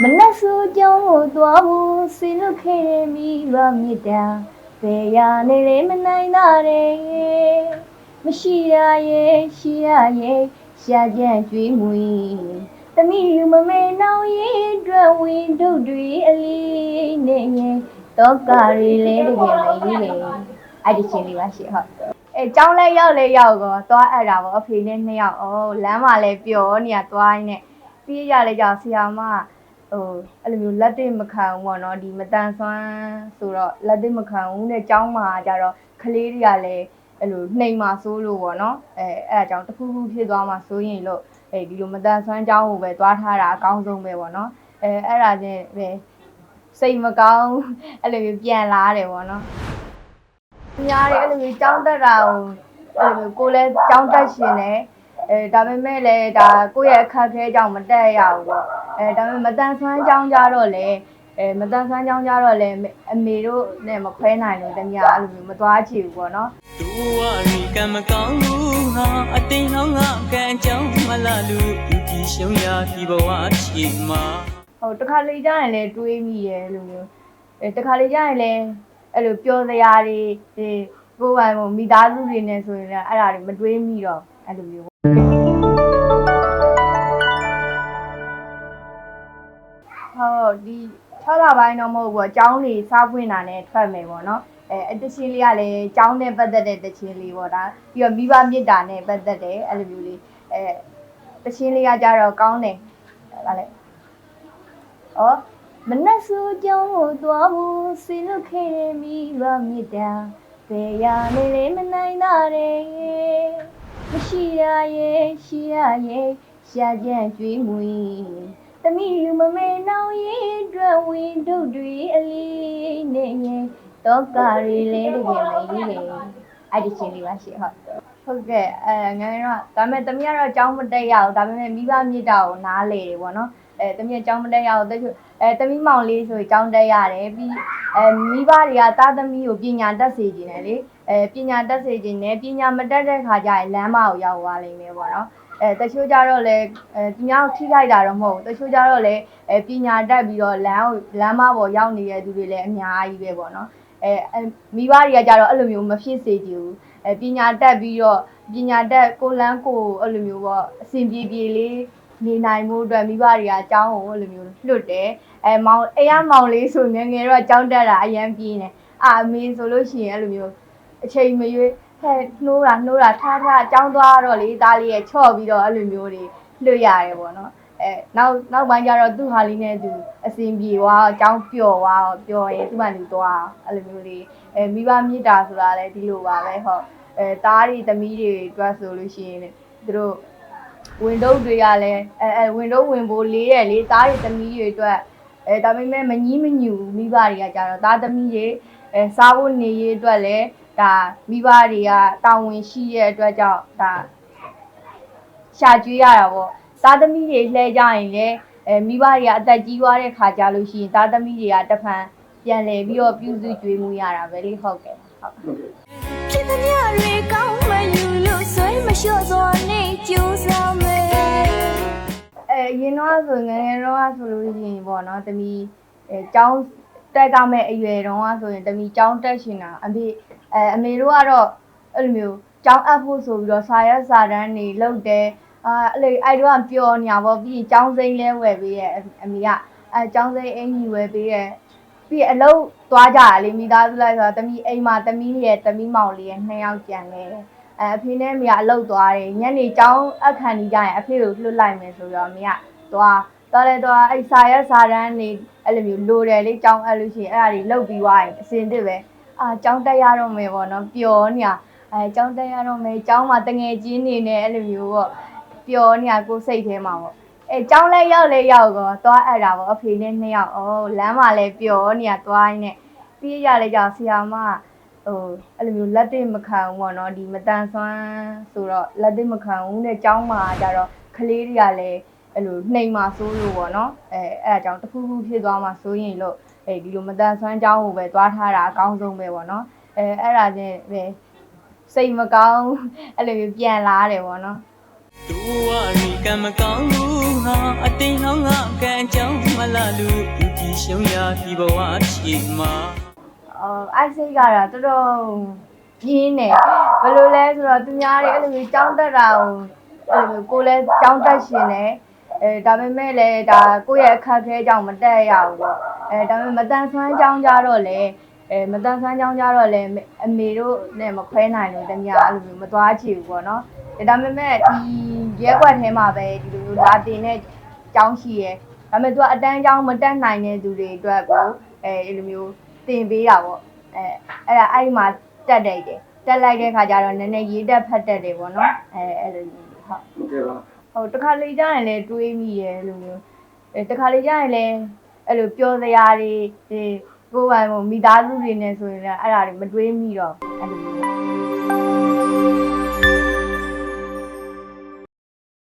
မနက်ဆိုးကြောင်းကိုသွားဖို့စီလွတ်ခဲ့တဲ့မိဘမြစ်တာဘယ်ရနေလဲမနိုင်တာတဲ့မရှိရရဲ့ရှိရရဲ့ရှာကြံကြွေးမွေတမိလူမမေနောင်ရဲ့အတွက်ဝင်ဒုတ်တွေအလေးနဲ့ရဲ့တော့ကာရီလဲတကယ်မကြီးလေအဲ့ဒီချင်းလေးပါရှိဟုတ်အဲကျောင်းလဲရောက်လဲရောက်ကောသွားအပ်တာပေါ့အဖေနဲ့နှစ်ယောက်ဩလမ်းမှာလဲပျော်နေရသွားရင်းနဲ့ပြီးရလဲကြောက်ဆရာမက ဟိုအဲ့လိုမျိုးလက်တွေ့မခံဘူးပေါ့နော်ဒီမတန်ဆွမ်းဆိုတော့လက်တွေ့မခံဘူးတဲ့ကျောင်းမှာကြတော့ကလေးတွေကလည်းအဲ့လိုနှိမ်မှာစိုးလို့ပေါ့နော်အဲအဲ့အကြောင်းတစ်ခုခုဖြစ်သွားမှာစိုးရင်လို့အဲဒီလိုမတန်ဆွမ်းကြောင်းကိုပဲသွားထားတာအကောင်းဆုံးပဲပေါ့နော်အဲအဲ့ဒါချင်းပဲစိတ်မကောင်းအဲ့လိုမျိုးပြန်လာတယ်ပေါ့နော်။များတယ်အဲ့လိုမျိုးကြောင်းတက်တာကိုအဲ့လိုမျိုးကိုလည်းကြောင်းတက်ရှင်တယ်အဲဒါပေမဲ့လည်းဒါကိုယ့်ရဲ့အခက်အခဲကြောင့်မတက်ရဘူးပေါ့ အဲဒါပေမဲ့မတန်ဆွမ်းကြောင်းကြတော့လေအဲမတန်ဆွမ်းကြောင်းကြတော့လေအမေတို့နဲ့မခွဲနိုင်လို့တမယာအဲ့လိုမျိုးမသွားချင်ဘူးပေါ့နော်သူဝရီကံမကောင်းဘူးဟာအတိန်ဟောင်းကကံကြောင်းမလာလို့ဒီရှုံးရဒီဘဝချီမှာဟိုတခါလေကြာရင်လည်းတွေးမိရဲ့အဲ့လိုမျိုးအဲတခါလေကြာရင်လည်းအဲ့လိုပျော်စရာတွေဒီကိုယ်ပိုင်ဟိုမိသားစုတွေနဲ့ဆိုရင်လည်းအဲ့ဒါတွေမတွေးမိတော့အဲ့လိုမျိုး တ်ဒီ6လပိုင်းတော့မဟုတ်ဘူးအကြောင်းလေးစားဖွင့်တာနဲ့ထွက်မယ်ပေါ့နော်အဲအတချင်းလေးကလည်းအကြောင်းနဲ့ပတ်သက်တဲ့တချင်းလေးပေါ့ဒါပြီးတော့မိဘမြစ်တာနဲ့ပတ်သက်တယ်အဲ့လိုမျိုးလေးအဲတချင်းလေးကကြတော့ကောင်းတယ်ဗါလဲ။အော်မနက်ဆိုးကြောင်းကိုသွားဖို့စီလွတ်ခဲ့တဲ့မိဘမြစ်တာဘယ်ရနေလဲမနိုင်တာတဲ့မရှိရရဲ့ရှိရရဲ့ရှာကြံကြွေးမွေ တမိလူမမေနောင်ရဲ့အတွက်ဝင်ဒုတ်တွေအလေးနဲ့ရဲ့တော့ကာရီလဲတကယ်မကြီးလေအဲ့ဒီချင်းလေးပါရှိဟုတ် ဟုတ်ကဲ့အဲငယ်ငယ်တော့ဒါပေမဲ့တမီးကတော့အကြောင်းမတက်ရဘူးဒါပေမဲ့မိဘမြစ်တာကိုနားလေတယ်ပေါ့နော်အဲတမီးအကြောင်းမတက်ရဘူးတချို့အဲတမီးမောင်လေးဆိုရင်အကြောင်းတက်ရတယ်ပြီးအဲမိဘတွေကတာသမီးကိုပညာတတ်စေခြင်းတယ်လေအဲပညာတတ်စေခြင်းနဲ့ပညာမတတ်တဲ့ခါကျရင်လမ်းမကိုရောက်သွားလိမ့်မယ်ပေါ့နော်အဲတချို့ကြတော့လေအဲသူများကိုထိခိုက်တာတော့မဟုတ်ဘူးတချို့ကြတော့လေအဲပညာတတ်ပြီးတော့လမ်းကိုလမ်းမပေါ်ရောက်နေတဲ့သူတွေလည်းအများကြီးပဲပေါ့နော်အဲအဲမိဘတွေကကြတော့အဲ့လိုမျိုးမဖြစ်စေချင်ဘူး အဲပညာတတ်ပြီးတော့ပညာတတ်ကိုလန်းကိုအဲ့လိုမျိုးပေါ့အစဉ်ပြေပြေလေးနေနိုင်မှုအတွက်မိဘတွေကအကြောင်းကိုအဲ့လိုမျိုးလွတ်တယ်အဲမောင်အေးရမောင်လေးဆိုငယ်ငယ်တော့အကြောင်းတက်တာအရန်ပြင်းတယ်အာအမေဆိုလို့ရှိရင်အဲ့လိုမျိုးအချိန်မရွေးဟဲ့နှိုးတာနှိုးတာထားထားအကြောင်းသွားတော့လေသားလေးရဲ့ချော့ပြီးတော့အဲ့လိုမျိုးတွေလွတ်ရတယ်ပေါ့နော်အဲနောက်နောက်ပိုင်းကျတော့သူ့ဟာလေးနဲ့သူအစဉ်ပြေသွားအကြောင်းပျော်သွားပျော်ရင်သူ့မှလူသွားအဲ့လိုမျိုးလေး အဲမိဘမြစ်တာဆိုတာလည်းဒီလိုပါပဲဟုတ်အဲသားတွေသမီးတွေအတွက်ဆိုလို့ရှိရင်သူတို့ Windows တွေကလည်းအဲအဲ Windows ဝင်ဖို့လေးတယ်လေသားတွေသမီးတွေအတွက်အဲဒါပေမဲ့မငီးမညူမိဘတွေကကြတော့သားသမီးတွေအဲစားဖို့နေရေးအတွက်လည်းဒါမိဘတွေကတာဝန်ရှိရဲ့အတွက်ကြောင့်ဒါရှာကြွေးရတာပေါ့သားသမီးတွေလှဲကြရင်လည်းအဲမိဘတွေကအသက်ကြီးသွားတဲ့ခါကြလို့ရှိရင်သားသမီးတွေကတစ်ဖန် ပြန်လဲပြီးတော့ပြုစုကြွေးမှုရတာပဲလေဟုတ်ကဲ့ဟုတ်ဖြစ်သမျှတွေကောင်းမယူလို့ဆွဲမလျှော့စွာနေကြိုးစားမယ်အဲအရင်တော့ဆိုငယ်ငယ်တော့ဆိုလို့ရှိရင်ပေါ့နော်တမီအဲကျောင်းတက်ကမဲ့အရွယ်တုန်းကဆိုရင်တမီကျောင်းတက်ရှင်တာအမေအဲအမေတို့ကတော့အဲ့လိုမျိုးကျောင်းအပ်ဖို့ဆိုပြီးတော့စာရက်စာတန်းနေလုပ်တယ်အာအဲ့လေအဲ့တော့ပျော်ညာပေါ့ပြီးရင်ကျောင်းစိမ်းလဲဝယ်ပေးရဲ့အမေကအဲကျောင်းစိမ်းအင်ကြီးဝယ်ပေးရဲ့ ပြီးအလုပ်သွားကြတာလေမိသားစုလိုက်ဆိုတော့တမီအိမ်မှာတမီရဲ့တမီမောင်လေးရဲ့နှစ်ယောက်ကြံနေတယ်အဲအဖေနဲ့အမေကအလုပ်သွားတယ်ညနေကျောင်းအခန်းကြီးကြရင်အဖေကိုလွတ်လိုက်မယ်ဆိုတော့အမေကသွားသွားလဲသွားအဲ့စာရက်စာတန်းနေအဲ့လိုမျိုးလိုတယ်လေကျောင်းအဲ့လို့ရှိရင်အဲ့ဒါတွေလုပ်ပြီးသွားရင်အစင်တစ်ပဲအာကျောင်းတက်ရတော့မယ်ပေါ့နော်ပျော်နေရအဲကျောင်းတက်ရတော့မယ်ကျောင်းမှာတငယ်ချင်းနေနဲ့အဲ့လိုမျိုးပေါ့ပျော်နေရကိုယ်စိတ်ထဲမှာပေါ့ အဲကျောင်းလဲရောက်လဲရောက်တော့သွားအပ်တာပေါ့အဖေနဲ့နှစ်ယောက်ဩလမ်းမှာလဲပျော်နေရသွားရင်းနဲ့ပြီးရလဲကြောင်ဆရာမကဟိုအဲ့လိုမျိုးလက်တစ်မခံဘူးပေါ့နော်ဒီမတန်ဆွမ်းဆိုတော့လက်တစ်မခံဘူးနဲ့ကျောင်းမှာကြတော့ကလေးတွေကလည်းအဲ့လိုနှိမ်မှာစိုးလို့ပေါ့နော်အဲအဲ့အကြောင်းတစ်ခုခုဖြစ်သွားမှစိုးရင်လို့အဲဒီလိုမတန်ဆွမ်းကျောင်းကိုပဲသွားထားတာအကောင်းဆုံးပဲပေါ့နော်အဲအဲ့ဒါချင်းပဲစိတ်မကောင်းအဲ့လိုမျိုးပြန်လာတယ်ပေါ့နော် သူဝရီကံမကောင်းဘူးဟာအတိန်ဟောင်းကကံကြောင်းမလာလူလူကြီးရှုံးရဒီဘဝချီမှာအော်အိုက်စိတ်ကတော့တော်တော်ပြင်းတယ်ဘယ်လိုလဲဆိုတော့သူများတွေအဲ့လိုမျိုးကြောင်းတက်တာကိုအဲ့လိုမျိုးကိုယ်လည်းကြောင်းတက်ရှင်တယ်အဲဒါပေမဲ့လည်းဒါကိုယ့်ရဲ့အခက်အခဲကြောင့်မတက်ရဘူးပေါ့အဲဒါပေမဲ့မတန်ဆွမ်းကြောင်းကြတော့လေအဲမတန်ဆွမ်းကြောင်းကြတော့လေအမေတို့နဲ့မခွဲနိုင်လို့တမအဲ့လိုမျိုးမသွားချင်ဘူးပေါ့နော် ဒါပေမဲ့ဒီရဲကွက်ထဲမှာပဲဒီလိုလာတင်တဲ့ကြောင်းရှိရဲဒါပေမဲ့သူကအတန်းကြောင်းမတက်နိုင်တဲ့သူတွေအတွက်ကိုအဲအဲ့လိုမျိုးတင်ပေးတာပေါ့အဲအဲ့ဒါအဲ့ဒီမှာတက်တယ်တယ်တက်လိုက်တဲ့ခါကျတော့နည်းနည်းရေးတက်ဖတ်တက်တယ်ပေါ့နော်အဲအဲ့လိုမျိုးဟုတ်ဟုတ်ကဲ့ပါဟုတ်တခါလေကြာရင်လည်းတွေးမိရဲ့အဲ့လိုမျိုးအဲတခါလေကြာရင်လည်းအဲ့လိုပျော်စရာတွေဒီကိုယ်ပိုင်ဟိုမိသားစုတွေနဲ့ဆိုရင်လည်းအဲ့ဒါတွေမတွေးမိတော့အဲ့လိုမျိုး